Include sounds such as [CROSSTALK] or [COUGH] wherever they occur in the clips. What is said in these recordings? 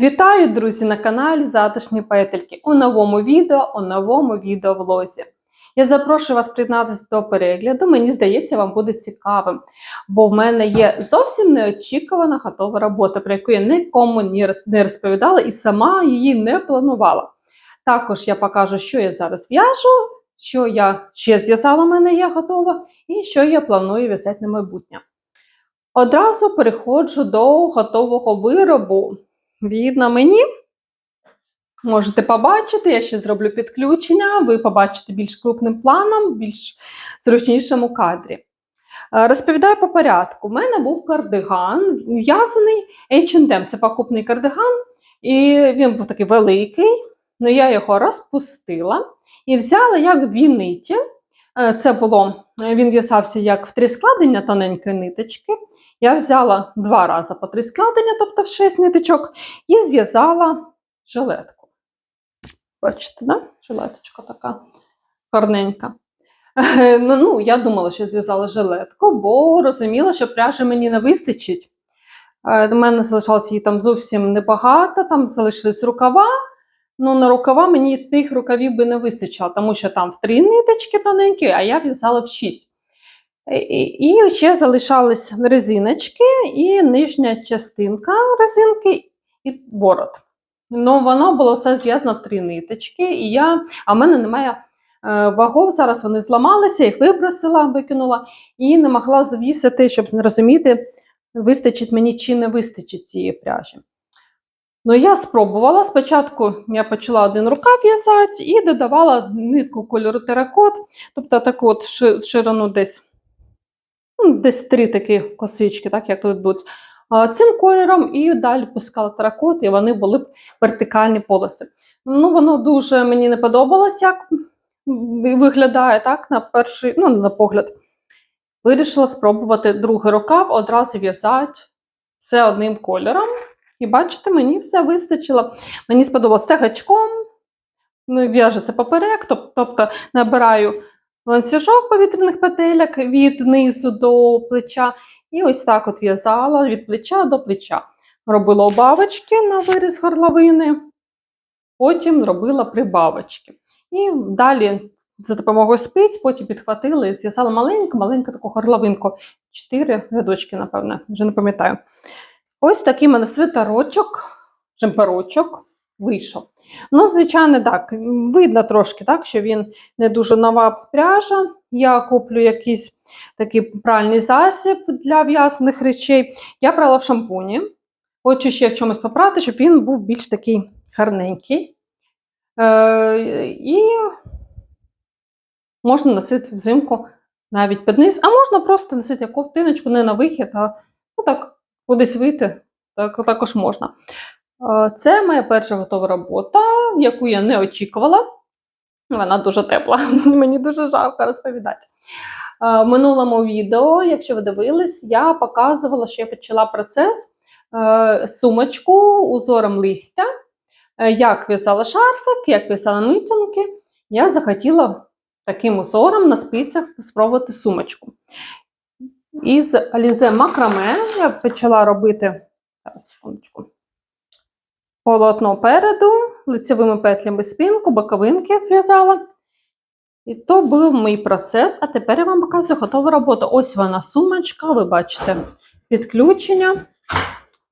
Вітаю, друзі, на каналі Затишні Петельки у новому відео, у новому відеовлозі. Я запрошую вас приєднатися до перегляду. Мені здається, вам буде цікавим, бо в мене є зовсім неочікувана готова робота, про яку я нікому не розповідала і сама її не планувала. Також я покажу, що я зараз в'яжу, що я ще зв'язала, в мене є готова, і що я планую в'язати на майбутнє. Одразу переходжу до готового виробу. Видно мені. Можете побачити, я ще зроблю підключення, ви побачите більш крупним планом, більш зручнішому кадрі. Е, Розповідаю по порядку. У мене був кардиган, в'язаний H&M, це покупний кардиган, і він був такий великий, але я його розпустила і взяла як дві ниті. Е, Це було, він в'язався як в три складення тоненької ниточки. Я взяла два рази по три складення, тобто в шість ниточок, і зв'язала жилетку. Бачите, да? жилеточка така гарненька. Е, [LAUGHS] Ну, я думала, що зв'язала жилетку, бо розуміла, що пряжі мені не вистачить. Е, До мене залишалося її там зовсім небагато, там залишились рукава. Ну, на рукава мені тих рукавів би не вистачило, тому що там в три ниточки тоненькі, а я в'язала в шість. І- І ще залишались резиночки і нижня частинка резинки і ворот. Ну, воно було все зв'язано в три ниточки, і я, а в мене немає е, вагов. Зараз вони зламалися, їх вибросила, викинула і не могла завісити, щоб зрозуміти, вистачить мені чи не вистачить цієї пряжі. Ну, я спробувала. Спочатку я почала один рукав в'язати і додавала нитку кольору теракот, тобто таку от ширину десь десь три такі косички, так як тут будуть. Цим кольором і далі пускала теракот, і вони були б вертикальні полоси. Ну, воно дуже мені не подобалось, як виглядає так, на перший, ну, на погляд. Вирішила спробувати другий рукав, одразу в'язати все одним кольором. І бачите, мені все вистачило. Мені сподобалось це гачком, ну, в'яжеться поперек, тобто набираю ланцюжок повітряних петельок від низу до плеча. І ось так от в'язала від плеча до плеча. Робила обавочки на виріз горловини, потім робила прибавочки. І далі за допомогою спиць, потім підхватила і зв'язала маленьку-маленьку таку горловинку. Чотири рядочки, напевне, вже не пам'ятаю. Ось такий в мене свитерочок, жемперочок вийшов. Ну, звичайно, так, видно трошки, так, що він не дуже нова пряжа. Я куплю якийсь такий пральний засіб для в'язаних речей. Я брала в шампуні. Хочу ще в чомусь попрати, щоб він був більш такий гарненький. Е, і можна носити взимку навіть під низ, а можна просто носити як ковтиночку, не на вихід, а ну, так, кудись вийти. Так, також можна. Е, Це моя перша готова робота, яку я не очікувала. Вона дуже тепла, [LAUGHS] мені дуже жалко розповідати. Е, В минулому відео, якщо ви дивились, я показувала, що я почала процес е, сумочку узором листя, як в'язала шарфик, як в'язала митинки. Я захотіла таким узором на спицях спробувати сумочку. Із Alize Макраме я почала робити зараз, секундочку, полотно переду, лицевими петлями спинку, боковинки зв'язала. І то був мій процес. А тепер я вам показую готову роботу. Ось вона сумочка, ви бачите підключення.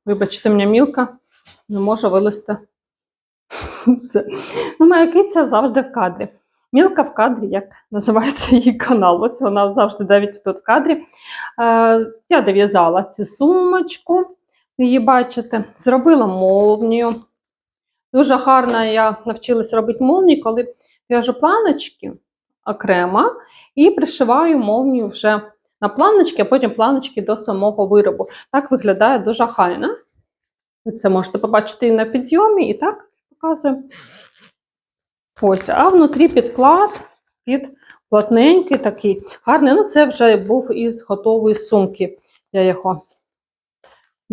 Вибачте, мене мілка не може вилізти. Все. Ну, моя киця завжди в кадрі. Мілка в кадрі, як називається її канал. Ось вона завжди навіть тут в кадрі. Е, я дов'язала цю сумочку, її бачите, зробила молнію. Дуже гарно я навчилась робити молнію, коли в'яжу планочки окремо і пришиваю молнію вже на планочки, а потім планочки до самого виробу. Так виглядає дуже хайно. Ви це можете побачити і на підйомі, і так показую. Ось, а внутрі підклад під плотненький такий. Гарний. Ну, це вже був із готової сумки. Я його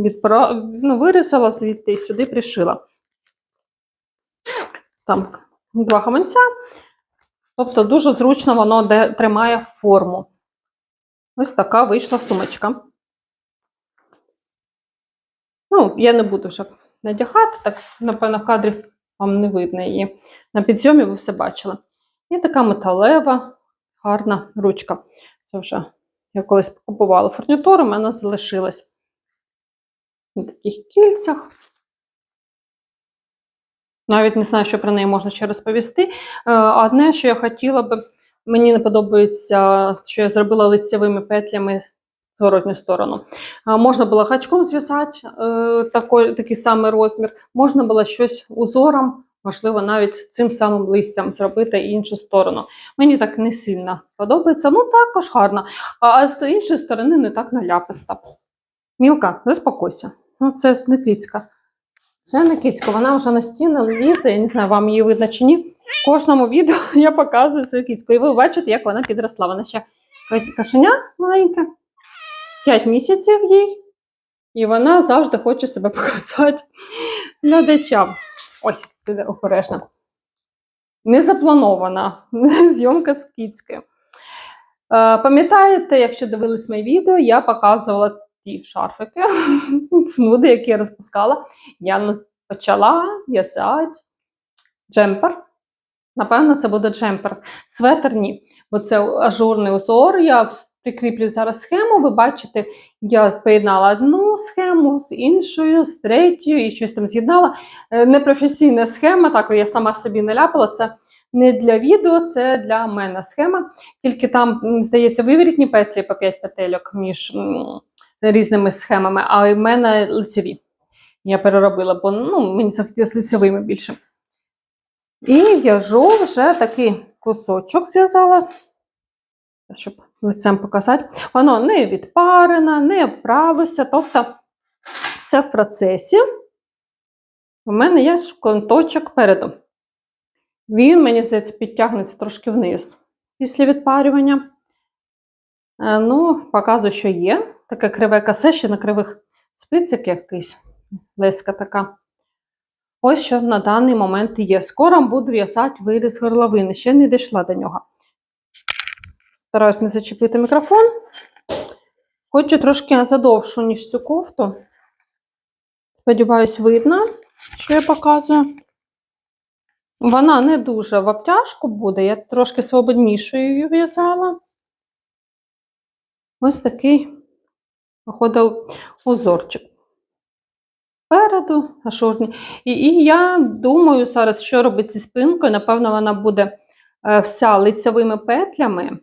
відпра... ну, вирізала звідти і сюди пришила. Там два гаманця. Тобто дуже зручно воно де тримає форму. Ось така вийшла сумочка. Ну, я не буду вже надягати, так, напевно, в кадрі вам не видно її. На підйомі ви все бачили. І така металева, гарна ручка. Це вже я колись купувала фурнітуру, в мене залишилась на таких кільцях. Навіть не знаю, що про неї можна ще розповісти. Е, Одне, що я хотіла би, мені не подобається, що я зробила лицевими петлями зворотню сторону. Е, Можна було гачком зв'язати е, такий, такий самий розмір, можна було щось узором, можливо, навіть цим самим листям зробити іншу сторону. Мені так не сильно подобається. Ну, також гарно. А, а з іншої сторони не так наляписта. Мілка, заспокойся. Ну, це не кицька. Це не кицька, вона вже на стіну лізе, я не знаю, вам її видно чи ні. В кожному відео [LAUGHS] я показую свою кицьку. І ви бачите, як вона підросла. Вона ще кашеня маленька, 5 місяців їй. І вона завжди хоче себе [LAUGHS] показати глядачам. Ось, ти обережно. Не запланована [LAUGHS] зйомка з кицькою. Е, Пам'ятаєте, якщо дивились моє відео, я показувала ті шарфики, [LAUGHS] снуди, які я розпускала. Я почала в'язати джемпер. Напевно, це буде джемпер. Светер ні, бо це ажурний узор. Я прикріплю зараз схему. Ви бачите, я поєднала одну схему з іншою, з третьою і щось там з'єднала. Е, Непрофесійна схема, так я сама собі наляпала. Це не для відео, це для мене схема. Тільки там, здається, виворітні петлі по 5 петельок між різними схемами, а в мене лицеві. Я переробила, бо ну, мені захотілося лицевими більше. І в'яжу вже такий кусочок зв'язала, щоб лицем показати. Воно не відпарене, не обправився, тобто все в процесі. У мене є конточок переду. Він, мені здається, підтягнеться трошки вниз після відпарювання. Е, Ну, показую, що є. Таке криве касе, ще на кривих спицях якийсь. Леска така. Ось що на даний момент є. Скоро буду в'язати виріз горловини. Ще не дійшла до нього. Стараюсь не зачепити мікрофон. Хочу трошки задовшу, ніж цю кофту. Сподіваюсь, видно, що я показую. Вона не дуже в обтяжку буде, я трошки свободнішою її в'язала. Ось такий виходив узорчик. Переду, ажурний. І, і я думаю зараз, що робити зі спинкою. Напевно, вона буде е, вся лицевими петлями.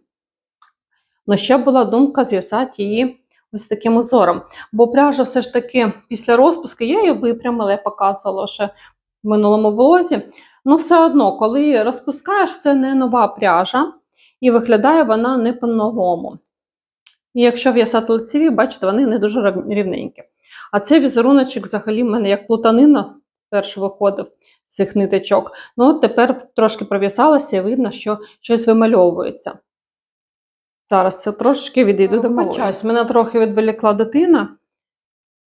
Ну, ще була думка зв'язати її ось таким узором. Бо пряжа все ж таки після розпуску я її випрямила, я показувала ще в минулому влозі. Ну, все одно, коли розпускаєш, це не нова пряжа, і виглядає вона не по-новому. І якщо в'язати лицеві, бачите, вони не дуже рівненькі. А цей візеруночок взагалі в мене як плутанина перш виходив з цих ниточок. Ну, от тепер трошки пров'язалася і видно, що щось вимальовується. Зараз це трошки відійду до Вибачаюсь, мене трохи відволікла дитина.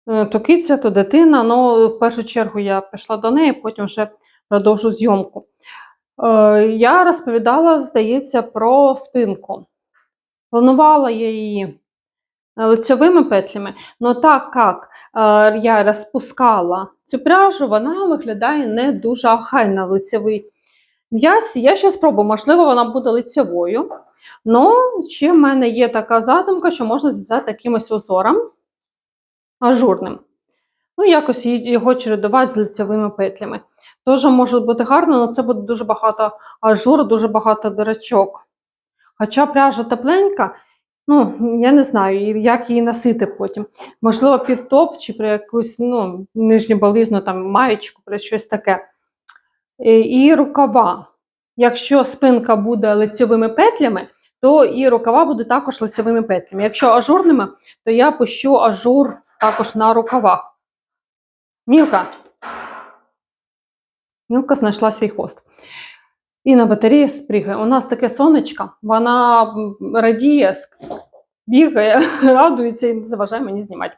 Е, То киця, то дитина. Ну, в першу чергу я пішла до неї, потім вже продовжу зйомку. Е, Я розповідала, здається, про спинку. Планувала я її е, лицевими петлями, але так як е, я розпускала цю пряжу, вона виглядає не дуже охайно лицевий в'язь. Я ще спробую, можливо, вона буде лицевою. Ну, ще в мене є така задумка, що можна зв'язати якимось узором ажурним. Ну, якось його чередувати з лицевими петлями. Теж може бути гарно, але це буде дуже багато ажуру, дуже багато дирочок. Хоча пряжа тепленька, ну, я не знаю, як її носити потім. Можливо, під топ чи про якусь ну, нижню бализну, там, маєчку, про щось таке. Е, І рукава. Якщо спинка буде лицевими петлями, то і рукава будуть також лицевими петлями. Якщо ажурними, то я пущу ажур також на рукавах. Мілка. Мілка знайшла свій хвост. І на батареї спригає. У нас таке сонечко, вона радіє, бігає, [LAUGHS] радується і не заважає мені знімати.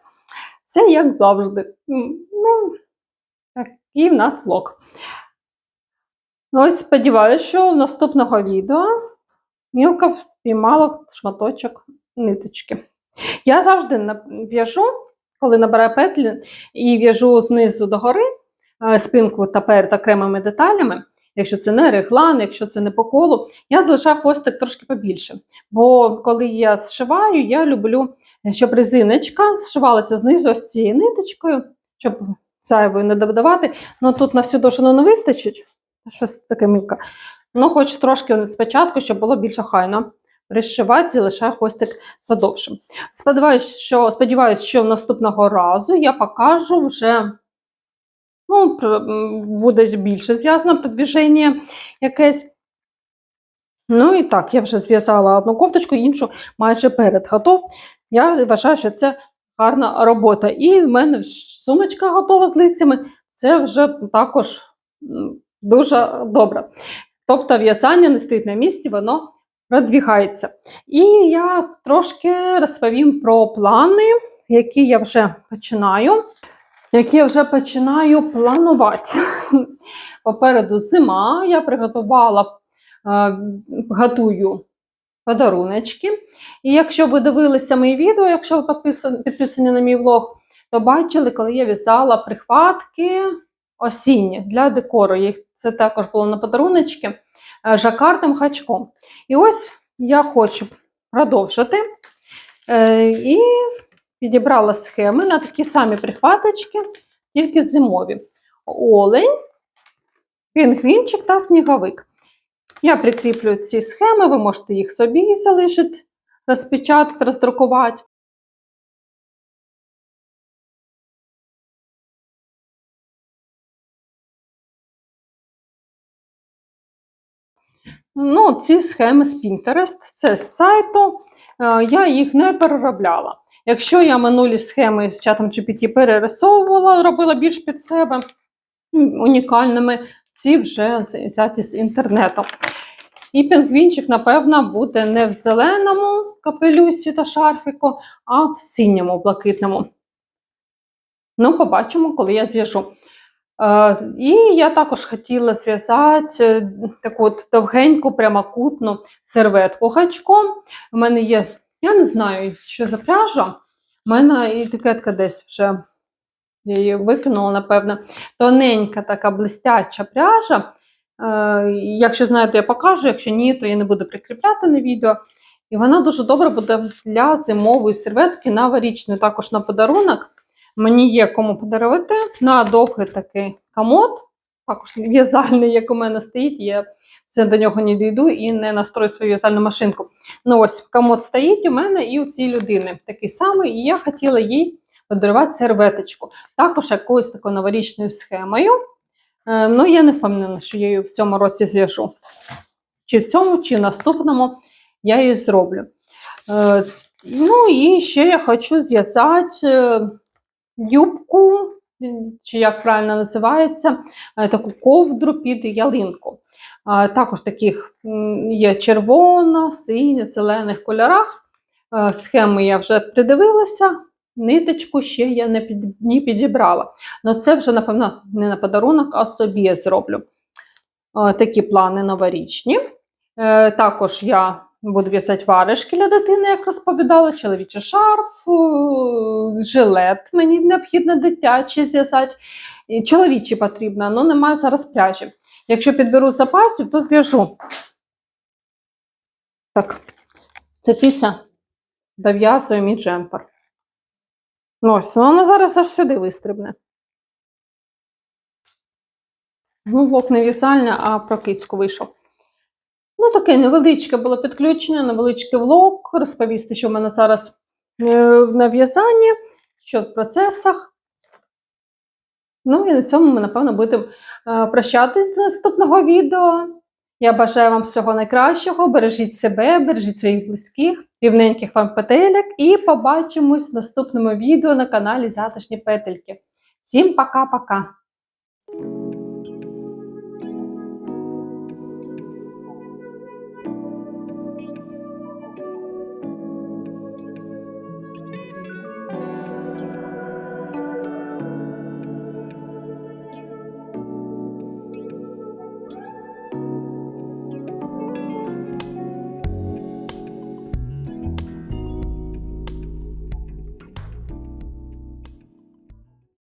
Все як завжди. Ну, такий в нас влог. Ось сподіваюся, що в наступного відео Мілка спіймала шматочок ниточки. Я завжди в'яжу коли набираю петлі і в'яжу знизу до гори е, спинку та перед окремими деталями, якщо це не реглан, якщо це не по колу, я залишаю хвостик трошки побільше. Бо коли я зшиваю, я люблю, щоб резиночка зшивалася знизу ось цією ниточкою, щоб зайвою не додавати. Ну тут на всю довжину не вистачить. Щось таке мілке. Ну, хоч трошки спочатку, щоб було більш охайно. Пришивати, залишаю хвостик задовшим. Сподіваюсь, що, сподіваюсь, що наступного разу я покажу вже ну, буде більше зв'язано продвіження якесь. Ну і так, я вже зв'язала одну кофточку, іншу майже перед готов. Я вважаю, що це гарна робота. І в мене сумочка готова з листями. Це вже також дуже добре. Тобто в'язання не стоїть на місці, воно продвігається. І я трошки розповім про плани, які я вже починаю. Які я вже починаю планувати. Попереду зима, я приготувала, е, готую подаруночки. І якщо ви дивилися мої відео, якщо ви підписані, на мій влог, то бачили, коли я в'язала прихватки осінні для декору. Це також було на подаруночки е, жакартним хачком. І ось я хочу продовжити. Е, І підібрала схеми на такі самі прихваточки, тільки зимові. Олень, пінгвінчик та сніговик. Я прикріплю ці схеми, ви можете їх собі залишити, розпечатати, роздрукувати. Ну, ці схеми з Pinterest, це з сайту. Е, Я їх не переробляла. Якщо я минулі схеми з чатом GPT перерисовувала, робила більш під себе унікальними, ці вже взяті з інтернету. І пінгвінчик, напевно, буде не в зеленому капелюсі та шарфіку, а в синьому блакитному. Ну, побачимо, коли я зв'яжу. Е, і я також хотіла зв'язати е, таку от довгеньку прямокутну серветку гачком. У мене є, я не знаю, що за пряжа. У мене етикетка десь вже я її викинула, напевно. Тоненька така блистяча пряжа. Е, якщо знаєте, я покажу, якщо ні, то я не буду прикріпляти на відео. І вона дуже добре буде для зимової серветки новорічної, також на подарунок. Мені є кому подарувати на довгий такий комод, також в'язальний, як у мене стоїть. Я все до нього не дійду і не настрою свою в'язальну машинку. Ну ось комод стоїть у мене і у цій людини такий самий, і я хотіла їй подарувати серветочку. Також якоюсь такою новорічною схемою. Е, ну, я не впевнена, що я її в цьому році зв'яжу. Чи в цьому, чи в наступному я її зроблю. Е, ну і ще я хочу зв'язати. е, юбку, чи як правильно називається, таку ковдру під ялинку. Також таких є червона, синя, зелених кольорах. Е, Схеми я вже придивилася, ниточку ще я не, під, не підібрала. Ну це вже, напевно, не на подарунок, а собі я зроблю. Е, Такі плани новорічні. Е, Також я буду в'язати варежки для дитини, як розповідала, чоловічий шарф, жилет мені необхідно дитячий зв'язати. І Чоловічий потрібно, але немає зараз пряжі. Якщо підберу запасів, то зв'яжу. Так, це піця дов'язує мій джемпер. Ну, ось, вона зараз аж сюди вистрибне. Ну, влог не в'язальня, а про кицьку вийшов. Ну, таке невеличке було підключення, невеличкий влог, розповісти, що в мене зараз е, на в'язанні, що в процесах. Ну і на цьому ми, напевно, будемо е, прощатись до наступного відео. Я бажаю вам всього найкращого. Бережіть себе, бережіть своїх близьких, рівненьких вам петельок. І побачимось в наступному відео на каналі Затишні Петельки. Всім пока-пока!